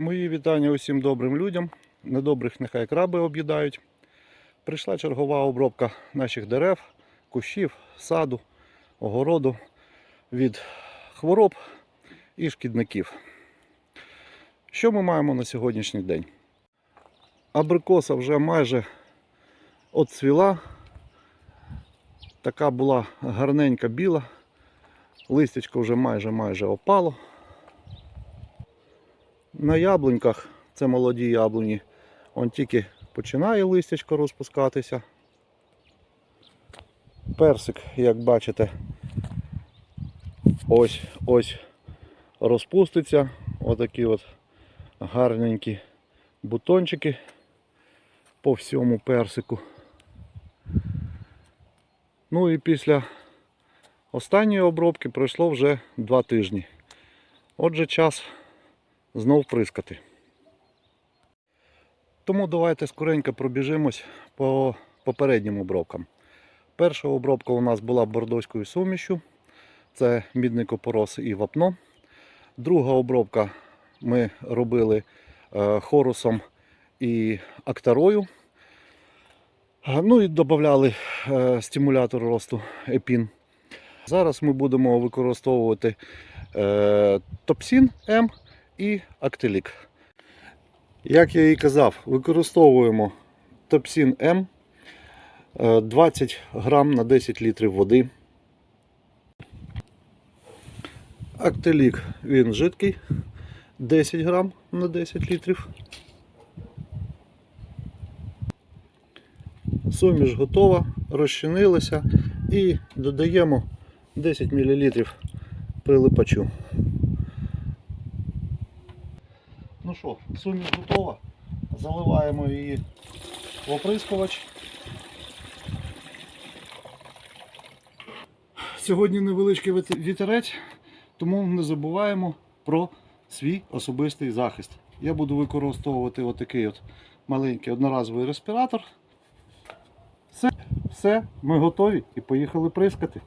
Мої вітання усім добрим людям. Недобрих нехай краби об'їдають. Прийшла чергова обробка наших дерев, кущів, саду, огороду від хвороб і шкідників. Що ми маємо на сьогоднішній день? Абрикоса вже майже отцвіла. Така була гарненька біла. Листячко вже майже майже опало. На яблуньках, це молоді яблуні, он тільки починає листячко розпускатися. Персик, як бачите, ось ось розпуститься. Отакі от гарненькі бутончики по всьому персику. Ну і після останньої обробки пройшло вже два тижні. Отже, час знов прискати. Тому давайте скоренько пробіжимось по попереднім обробкам. Перша обробка у нас була бордоською сумішю. Це мідний копорос і вапно. Друга обробка ми робили е, хорусом і актарою. Ну і додавали е, стимулятор росту епін. Зараз ми будемо використовувати е, топсін М і актилік. Як я і казав, використовуємо топсін М е, 20 грам на 10 літрів води. Актилік він жидкий 10 грам на 10 літрів. Суміш готова, розчинилася і додаємо 10 мл прилипачу. Ну що, суміш готова. Заливаємо її в оприскувач. Сьогодні невеличкий вітерець, тому не забуваємо про свій особистий захист. Я буду використовувати отакий от маленький одноразовий респіратор. Все, все, ми готові і поїхали прискати.